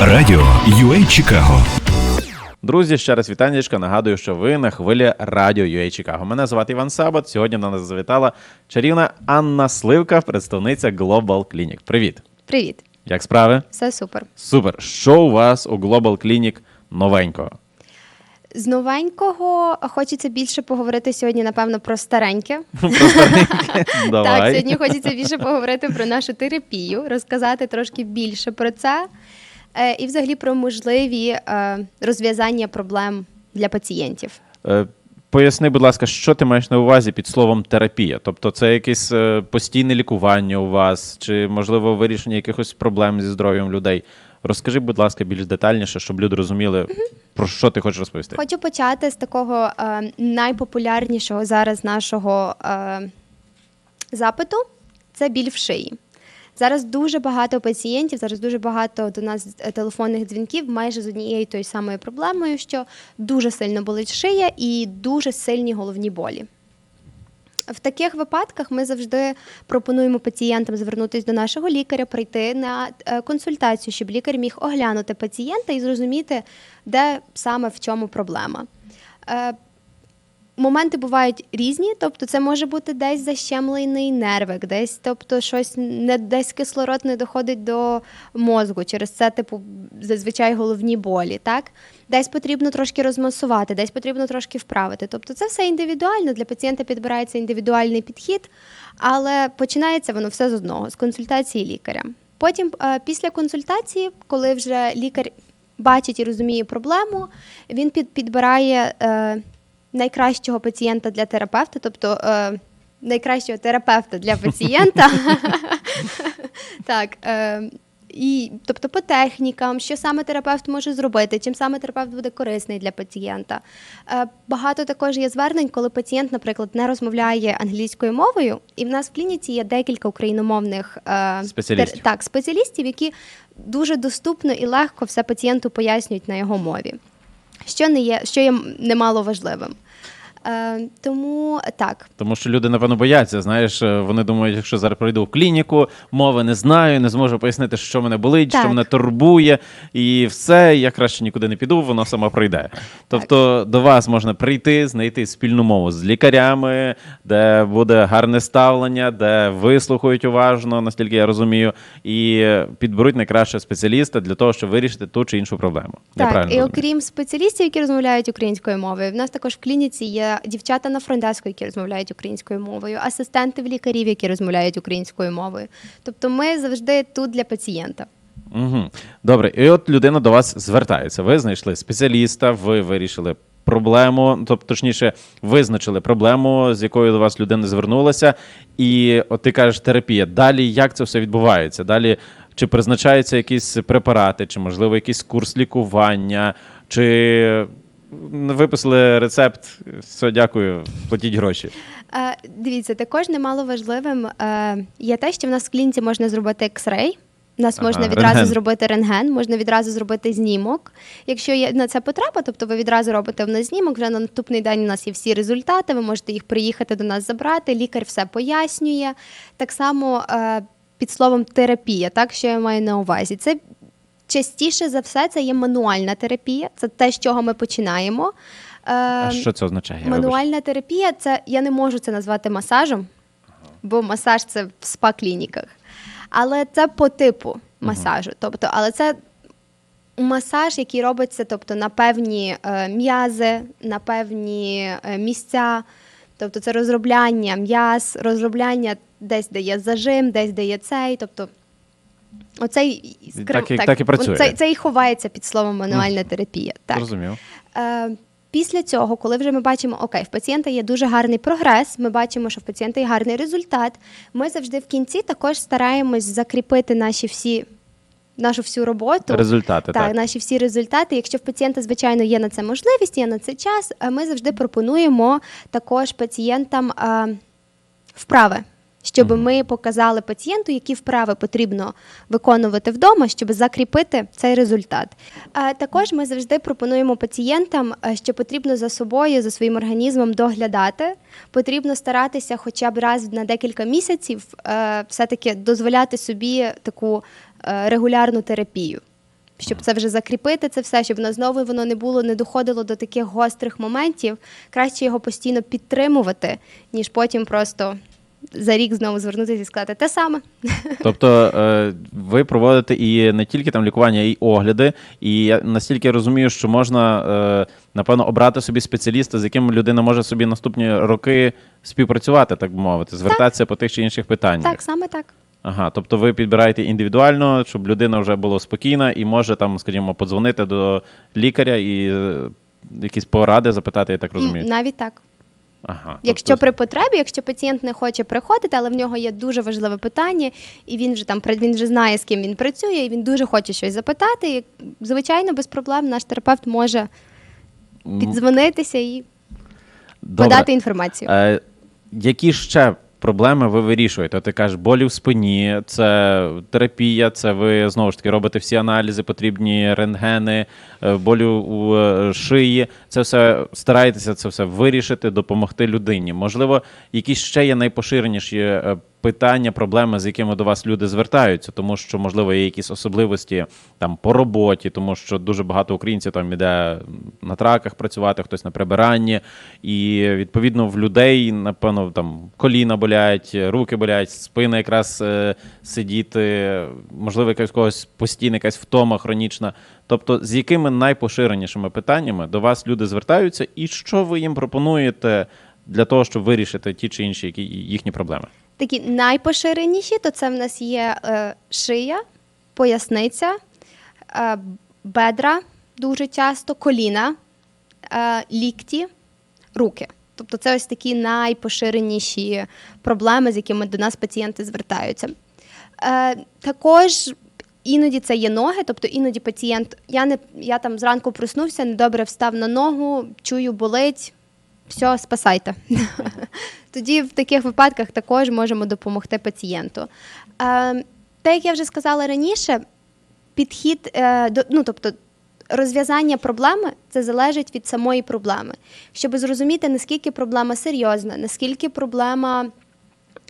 Радіо UA Чикаго. Друзі, ще раз вітаннячка. Нагадую, що ви на хвилі радіо UA Чикаго. Мене звати Іван Сабат. Сьогодні до нас завітала чарівна Анна Сливка, представниця Global Clinic. Привіт! Привіт, Як справи? все супер. Супер. Що у вас у Global Clinic новенького? З новенького хочеться більше поговорити сьогодні, напевно, про стареньке. Давай. Так, сьогодні хочеться більше поговорити про нашу терапію, розказати трошки більше про це і взагалі про можливі е, розв'язання проблем для пацієнтів. Е, Поясни, будь ласка, що ти маєш на увазі під словом терапія? Тобто це якесь е, постійне лікування у вас, чи можливо вирішення якихось проблем зі здоров'ям людей? Розкажи, будь ласка, більш детальніше, щоб люди розуміли, про що ти хочеш розповісти. Хочу почати з такого е, найпопулярнішого зараз нашого е, запиту це біль в шиї. Зараз дуже багато пацієнтів, зараз дуже багато до нас е, телефонних дзвінків майже з однією тою самою проблемою, що дуже сильно болить шия і дуже сильні головні болі. В таких випадках ми завжди пропонуємо пацієнтам звернутися до нашого лікаря, прийти на е, консультацію, щоб лікар міг оглянути пацієнта і зрозуміти, де саме в чому проблема. Е, Моменти бувають різні, тобто це може бути десь защемлений нервик, десь, тобто щось не десь кислород не доходить до мозку. Через це, типу, зазвичай головні болі. Так, десь потрібно трошки розмасувати, десь потрібно трошки вправити. Тобто, це все індивідуально. Для пацієнта підбирається індивідуальний підхід, але починається воно все з одного з консультації лікаря. Потім, е, після консультації, коли вже лікар бачить і розуміє проблему, він під, підбирає. Найкращого пацієнта для терапевта, тобто е, найкращого терапевта для пацієнта. так. Е, і, тобто по технікам, що саме терапевт може зробити, чим саме терапевт буде корисний для пацієнта. Е, багато також є звернень, коли пацієнт, наприклад, не розмовляє англійською мовою, і в нас в клініці є декілька україномовних е, Спеціалістів. тер- так, спеціалістів, які дуже доступно і легко все пацієнту пояснюють на його мові що не є, що є немало важливим. Е, тому так. Тому що люди, напевно, бояться. Знаєш, е, вони думають, якщо зараз прийду в клініку, мови не знаю, не зможу пояснити, що мене болить, Так. що мене турбує, і все, я краще нікуди не піду, воно само пройде. Тобто до вас можна прийти, знайти спільну мову з лікарями, де буде гарне ставлення, де вислухають уважно, наскільки я розумію, і підберуть найкращого спеціаліста для того, щоб вирішити ту чи іншу проблему. Я Так, правильно і розумію? окрім спеціалістів, які розмовляють українською мовою, в нас також в клініці є дівчата на фронтеску, які розмовляють українською мовою, асистенти в лікарів, які розмовляють українською мовою. Тобто ми завжди тут для пацієнта. Угу. Добре, і от людина до вас звертається. Ви знайшли спеціаліста, ви вирішили проблему, тобто, точніше, визначили проблему, з якою до вас людина звернулася. І от ти кажеш, терапія. Далі як це все відбувається? Далі чи призначаються якісь препарати, чи можливо якийсь курс лікування, чи виписали рецепт, все, дякую, платіть гроші. Е, дивіться, також немало важливим е, є те, що в нас в клініці можна зробити X-ray. У нас Ага, можна відразу рентген. зробити рентген, можна відразу зробити знімок. Якщо є на це потреба, тобто ви відразу робите в нас знімок, вже на наступний день у нас є всі результати, ви можете їх приїхати до нас забрати, лікар все пояснює. Так само е, під словом терапія, так що я маю на увазі. Це частіше за все це є мануальна терапія, це те, з чого ми починаємо. А що це означає? Мануальна терапія це я не можу це назвати масажем, бо масаж це в спа-клініках. Але це по типу масажу. Тобто, але це масаж, який робиться тобто, на певні е, м'язи, на певні е, місця. Тобто це розробляння м'яз, розробляння десь, де є зажим, десь де є цей. Тобто, оцей Так і- так і працює. Це, це і ховається під словом мануальна терапія. Так. Зрозумів. Е, Після цього, коли вже ми бачимо, окей, в пацієнта є дуже гарний прогрес, ми бачимо, що в пацієнта є гарний результат. Ми завжди в кінці також стараємось закріпити наші всі. Нашу всю роботу Результати, так, так. наші всі результати. Якщо в пацієнта, звичайно, є на це можливість, є на це час. е, Ми завжди пропонуємо також пацієнтам е, вправи, щоб ми показали пацієнту, які вправи потрібно виконувати вдома, щоб закріпити цей результат. Також ми завжди пропонуємо пацієнтам, е, що потрібно за собою, за своїм організмом доглядати. Потрібно старатися хоча б раз на декілька місяців е, все-таки дозволяти собі таку е, регулярну терапію. щоб це вже закріпити, це все, щоб воно знову воно не було, не доходило до таких гострих моментів. Краще його постійно підтримувати, ніж потім просто за рік знову звернутися і сказати те саме. Тобто е, ви проводите і не тільки там лікування, і огляди. І я настільки розумію, що можна е, напевно обрати собі спеціаліста, з яким людина може собі наступні роки співпрацювати, так би мовити, звертатися по тих чи інших питаннях. Так, саме так. Ага, тобто ви підбираєте індивідуально, щоб людина вже була спокійна і може там, скажімо, подзвонити до лікаря і е, якісь поради запитати, я так розумію. Навіть так. Ага, Якщо тобто- при потребі, якщо пацієнт не хоче приходити, але в нього є дуже важливе питання, і він вже там він вже знає, з ким він працює, і він дуже хоче щось запитати. І, звичайно, без проблем наш терапевт може підзвонитися і добре. подати інформацію. Е, які ще проблеми ви вирішуєте? Ти кажеш, болі в спині, це терапія, це ви знову ж таки робите всі аналізи, потрібні рентгени, е, болі у е, шиї. Це все стараєтеся це все вирішити, допомогти людині. Можливо, якісь ще є найпоширеніші е, питання, проблеми, з якими до вас люди звертаються, тому що, можливо, є якісь особливості там по роботі, тому що дуже багато українців там іде на траках працювати, хтось на прибиранні, і відповідно в людей, напевно, там коліна болять, руки болять, спина якраз е, сидіти, можливо, якась когось постійна якась втома хронічна. Тобто, з якими найпоширенішими питаннями до вас люди звертаються, і що ви їм пропонуєте для того, щоб вирішити ті чи інші їхні проблеми? Такі найпоширеніші, то це в нас є е, шия, поясниця, е, бедра дуже часто, коліна, е, лікті, руки. Тобто це ось такі найпоширеніші проблеми, з якими до нас пацієнти звертаються. Е, також іноді це є ноги, тобто іноді пацієнт, я не я там зранку проснувся, недобре встав на ногу, чую, болить. Все, спасайте. Тоді в таких випадках також можемо допомогти пацієнту. Е, так як я вже сказала раніше, підхід е, до ну, тобто. Розв'язання проблеми це залежить від самої проблеми. Щоб зрозуміти, наскільки проблема серйозна, наскільки проблема,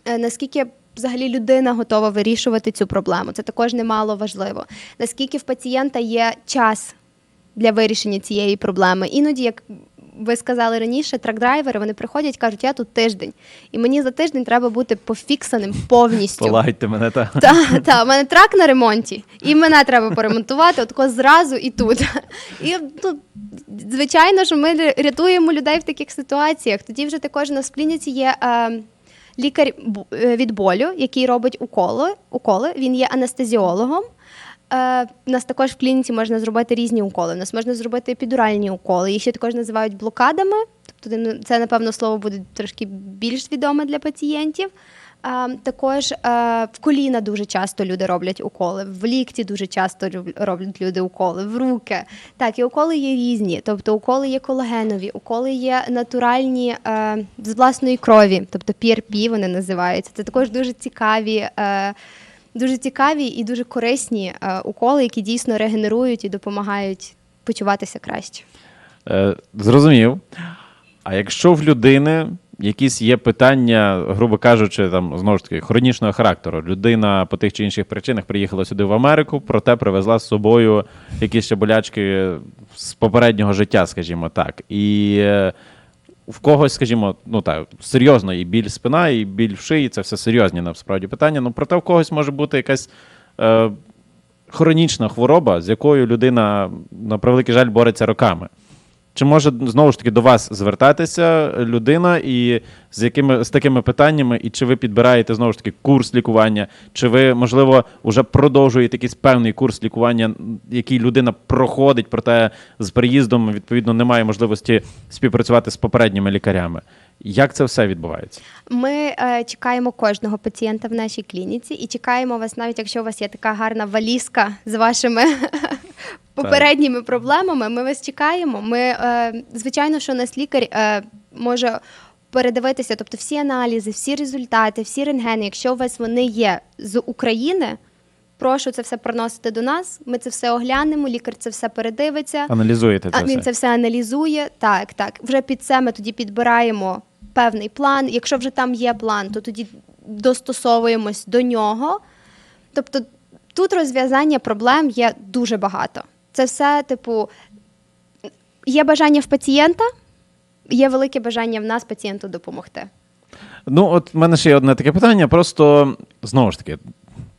е, наскільки взагалі людина готова вирішувати цю проблему. Це також немало важливо. Наскільки в пацієнта є час для вирішення цієї проблеми. Іноді, як ви сказали раніше, трак-драйвери вони приходять, кажуть, я тут тиждень, і мені за тиждень треба бути пофіксаним повністю. Полагайте мене та. Та, та, у мене трак на ремонті, і мене треба поремонтувати отако зразу і тут. І ну, звичайно ж, ми рятуємо людей в таких ситуаціях. Тоді вже також у нас є. Е, Лікар е, від болю, який робить уколи, уколи. Він є анестезіологом. Е, у нас також в клініці можна зробити різні уколи. У нас можна зробити епідуральні уколи. Їх ще також називають блокадами. Тобто ну, це, напевно, слово буде трошки більш відоме для пацієнтів. Е, також е, в коліна дуже часто люди роблять уколи, в лікті дуже часто роблять люди уколи, в руки. Так, і уколи є різні. Тобто уколи є колагенові, уколи є натуральні е, з власної крові, тобто PRP вони називаються. Це також дуже цікаві. Е, Дуже цікаві і дуже корисні е, уколи, які дійсно регенерують і допомагають почуватися краще. Е, зрозумів. А якщо в людини якісь є питання, грубо кажучи, там знову ж таки хронічного характеру, людина по тих чи інших причинах приїхала сюди в Америку, проте привезла з собою якісь ще болячки з попереднього життя, скажімо так. І е, в когось, скажімо, ну так, серйозно, і біль спина, і біль в шиї це все серйозні насправді питання. Ну, проте в когось може бути якась. Е, Хронічна хвороба, з якою людина, на превеликий жаль, бореться роками. Чи може знову ж таки до вас звертатися людина і з якими з такими питаннями, і чи ви підбираєте знову ж таки курс лікування, чи ви, можливо, вже продовжуєте якийсь певний курс лікування, який людина проходить, проте з приїздом відповідно немає можливості співпрацювати з попередніми лікарями? Як це все відбувається? Ми е, чекаємо кожного пацієнта в нашій клініці і чекаємо вас, навіть якщо у вас є така гарна валізка з вашими попередніми проблемами. Ми вас чекаємо. Ми, е, звичайно, що у нас лікар е, може передивитися, тобто всі аналізи, всі результати, всі рентгени, якщо у вас вони є з України. Прошу це все приносити до нас. Ми це все оглянемо. Лікар це все передивиться. Аналізуєте це А, він все? це все аналізує. Так, так. Вже під це ми тоді підбираємо певний план. Якщо вже там є план, то тоді достосовуємось до нього. Тобто тут розв'язання проблем є дуже багато. Це все, типу, є бажання в пацієнта, є велике бажання в нас пацієнту допомогти. Ну, от в мене ще є одне таке питання. Просто знову ж таки,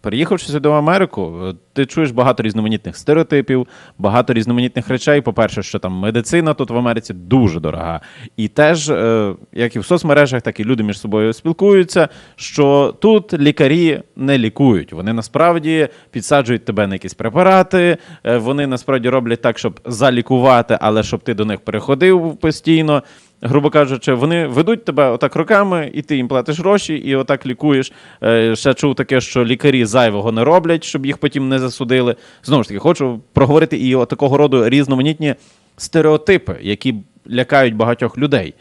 переїхавши сюди в Америку, е, ти чуєш багато різноманітних стереотипів, багато різноманітних речей. По-перше, що там медицина тут в Америці дуже дорога. І теж, е, як і в соцмережах, так і люди між собою спілкуються, що тут лікарі не лікують. Вони насправді підсаджують тебе на якісь препарати, е, вони насправді роблять так, щоб залікувати, але щоб ти до них переходив постійно грубо кажучи, вони ведуть тебе отак роками, і ти їм платиш гроші, і отак лікуєш. Е, Ще чув таке, що лікарі зайвого не роблять, щоб їх потім не засудили. Знову ж таки, хочу проговорити і о такого роду різноманітні стереотипи, які лякають багатьох людей.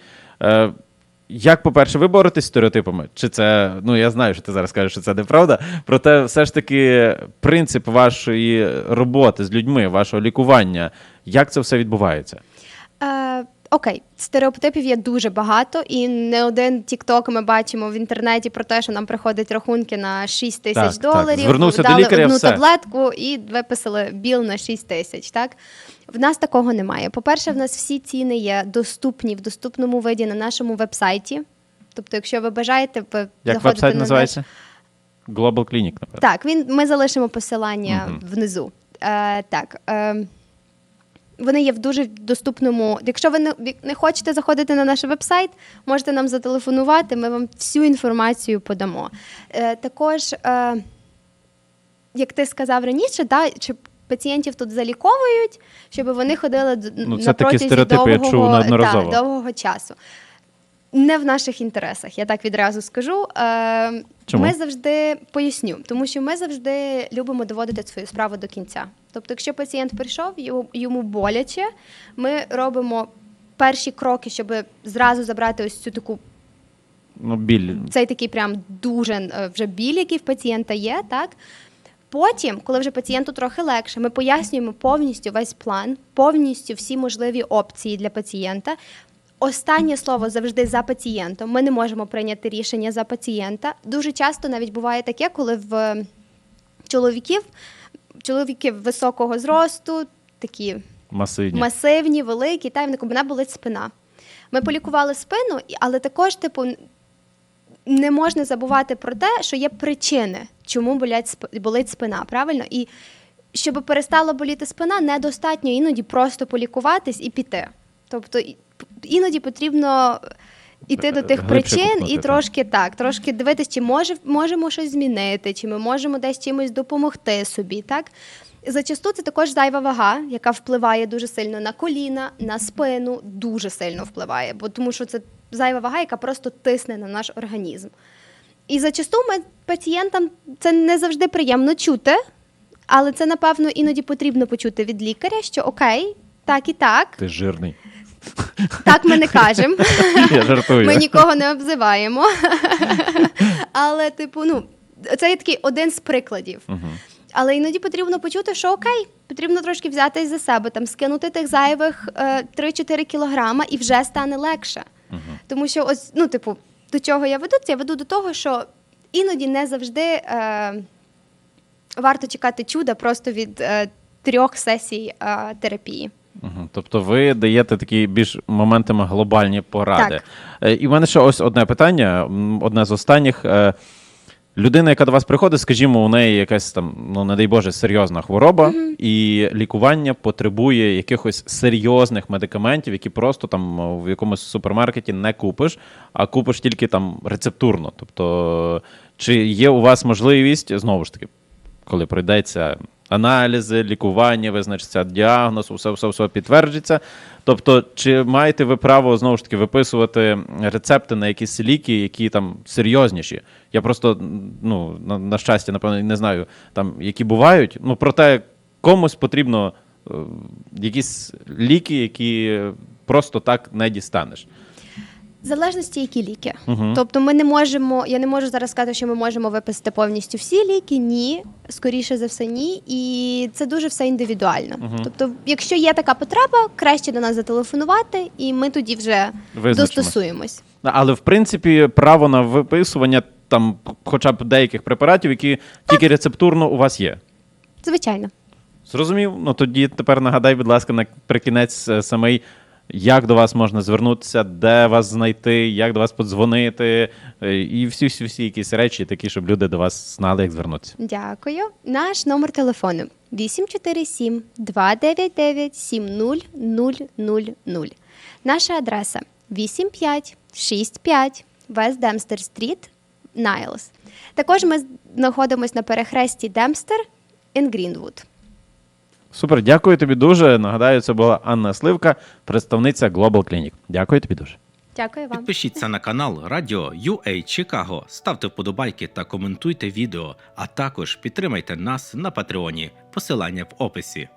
Е, Як, по-перше, ви боретесь з стереотипами? Чи це, ну я знаю, що ти зараз кажеш, що це неправда. Проте, все ж таки, принцип вашої роботи з людьми, вашого лікування, як це все відбувається? Е, окей, стереотипів є дуже багато, і не один тікток ми бачимо в інтернеті про те, що нам приходять рахунки на 6 тисяч Так, так. доларів. Звернувся до лікаря, одну все. таблетку і виписали біл на 6 тисяч. Так в нас такого немає. По-перше, в нас всі ціни є доступні в доступному виді на нашому вебсайті. Тобто, якщо ви бажаєте, ви Як вебсайт на називається? Global Clinic, напевно. так, він, ми залишимо посилання Мгм. внизу. Е, так. Е, вони є в дуже доступному. Якщо ви не, не хочете заходити на наш вебсайт, можете нам зателефонувати, ми вам всю інформацію подамо. Е, також, е, як ти сказав раніше, да, чи пацієнтів тут заліковують, щоб вони ходили Ну, це на такі протязі довгого, я чув неодноразово. та, довгого часу. Не в наших інтересах, я так відразу скажу. Е, Чому? Ми завжди поясню, тому що ми завжди любимо доводити свою справу до кінця. Тобто, якщо пацієнт прийшов, йому, боляче, ми робимо перші кроки, щоб зразу забрати ось цю таку Ну, біль. цей такий прям дуже е, вже біль, який в пацієнта є, так. Потім, коли вже пацієнту трохи легше, ми пояснюємо повністю весь план, повністю всі можливі опції для пацієнта. Останнє слово завжди за пацієнтом. Ми не можемо прийняти рішення за пацієнта. Дуже часто навіть буває таке, коли в чоловіків, чоловіки високого зросту, такі Масивні. масивні, великі, та в мене болить спина. Ми полікували спину, але також, типу, не можна забувати про те, що є причини, чому болять, болить спина, правильно? І щоб перестала боліти спина, недостатньо іноді просто полікуватись і піти. Тобто іноді потрібно іти до тих причин і так. трошки так, трошки дивитись, чи може, можемо щось змінити, чи ми можемо десь чимось допомогти собі. Так? Зачасту це також зайва вага, яка впливає дуже сильно на коліна, на спину, дуже сильно впливає, бо тому що це зайва вага, яка просто тисне на наш організм. І зачасту ми пацієнтам це не завжди приємно чути, але це, напевно, іноді потрібно почути від лікаря, що окей, так і так, Ти жирний. Так ми не кажемо. Я жартую. Ми нікого не обзиваємо. Але, типу, ну, це є такий один з прикладів. Мгм. Але іноді потрібно почути, що окей, потрібно трошки взятись за себе, там скинути тих зайвих е, 3-4 кілограма і вже стане легше. Тому що, ось, ну, типу, до чого я веду? Це я веду до того, що іноді не завжди е, варто чекати чуда просто від е, трьох сесій е, терапії. Тобто ви даєте такі більш моментами глобальні поради. Так. Е, І в мене ще ось одне питання, одне з останніх. Е, Людина, яка до вас приходить, скажімо, у неї якась там, ну не дай Боже, серйозна хвороба, і лікування потребує якихось серйозних медикаментів, які просто там в якомусь супермаркеті не купиш, а купиш тільки там рецептурно. Тобто, чи є у вас можливість знову ж таки, коли пройдеться аналізи, лікування, визначиться діагноз, все, все, все підтверджиться. Тобто, чи маєте ви право знову ж таки виписувати рецепти на якісь ліки, які там серйозніші? Я просто ну на, на щастя, напевно, не знаю, там які бувають. Ну проте комусь потрібно е, якісь ліки, які просто так не дістанеш. Залежності, які ліки. Мгм. Тобто, ми не можемо, я не можу зараз сказати, що ми можемо виписати повністю всі ліки. Ні, скоріше за все, ні. І це дуже все індивідуально. Мгм. Тобто, якщо є така потреба, краще до нас зателефонувати, і ми тоді вже достосуємось. Але в принципі право на виписування там хоча б деяких препаратів, які тільки рецептурно у вас є. Звичайно. Зрозумів. Ну тоді тепер нагадай, будь ласка, наприкінець е, самий, як до вас можна звернутися, де вас знайти, як до вас подзвонити, е, і всі всі всі якісь речі, такі, щоб люди до вас знали, як звернутися. Дякую. Наш номер телефону 847 299 7000. Наша адреса 8565 West Dempster Street, Найлс. Також ми знаходимося на перехресті Демстер і Грінвуд. Супер, дякую тобі дуже. Нагадаю, це була Анна Сливка, представниця Global Clinic. Дякую тобі дуже. Дякую вам. Підпишіться на канал Радіо UA Чикаго, ставте вподобайки та коментуйте відео, а також підтримайте нас на Патреоні. Посилання в описі.